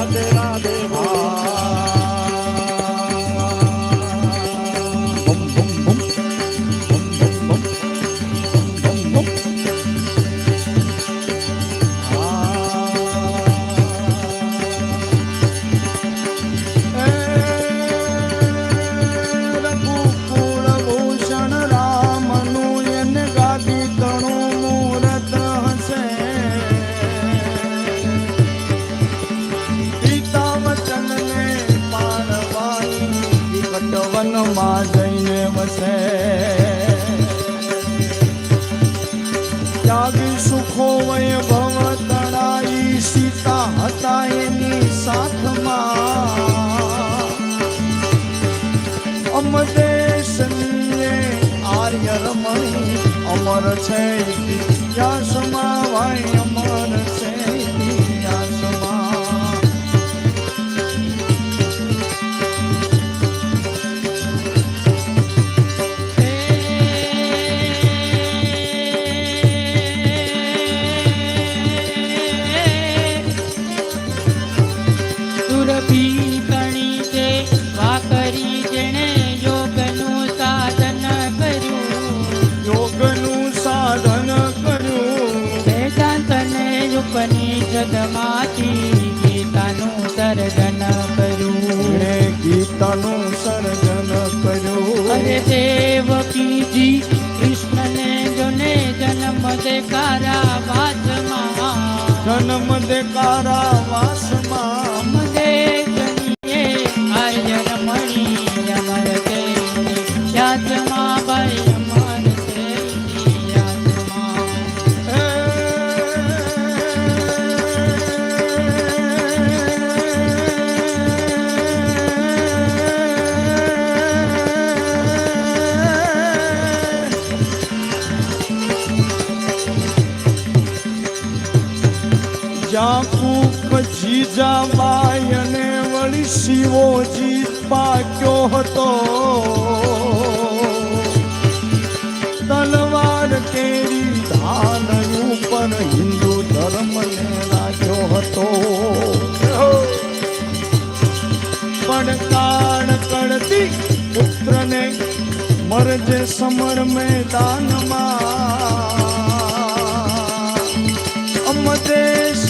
राधे राधे વસે ત્યાગી સુખો વૈભવ તણાઈ સીતા હતા એની સાથમાં. અમદેશનીએ આર્ય રમણી અમર છે. ઇતિહાસમાં જન્મ દેકારા વાસમાં જ્યાં કુક જીજાબાઈ અને વળી શિવોજી પાક્યો હતો. તલવાર કેરી ધાન ઉપર હિન્દુ ધર્મને રાખ્યો હતો. પણ કાળ કળતી પુત્રને મરજે સમર મેદાનમાં. અમદેશ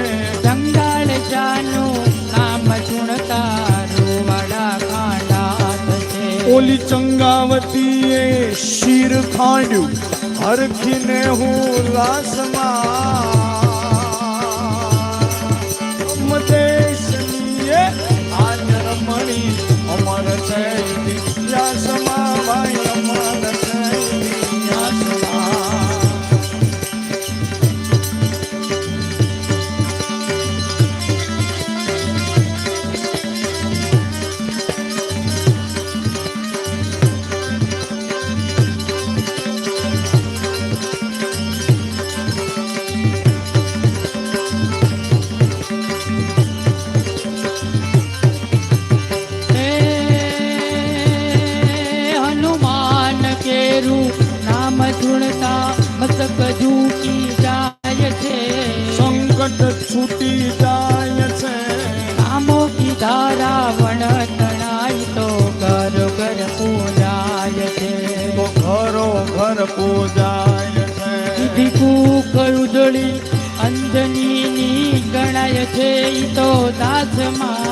ઓલી ચંગાવતીએ શીર ખાંડ્યું હરખીને હું લાસમાં મદેશનીએ કૂક ઉજળી અંજનીની ગણાય છે ઈ તો દાસમાં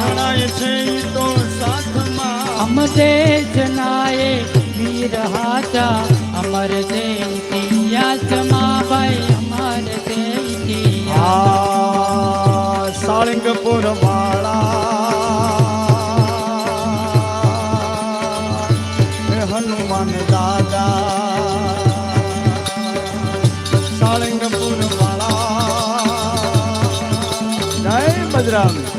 ગણાય છે ઈ તો સાથમાં અમદે જનાએ વીર હાચા અમર છે ઇતિહાસમાં ભાઈ અમર આ સાળંગપુર વાળા હનુમાન દાદા. મધરામ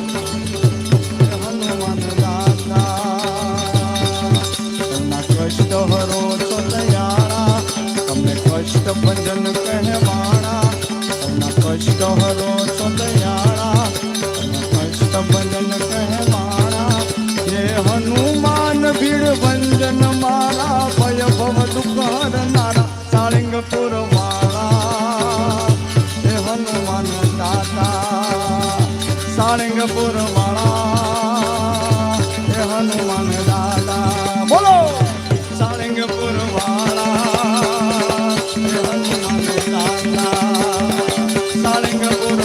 સાળંગપુર વાળા હે હનુમાન દાદા. બોલો! સાળંગપુર વાળા હનુમાન દાદા. સાળંગપુર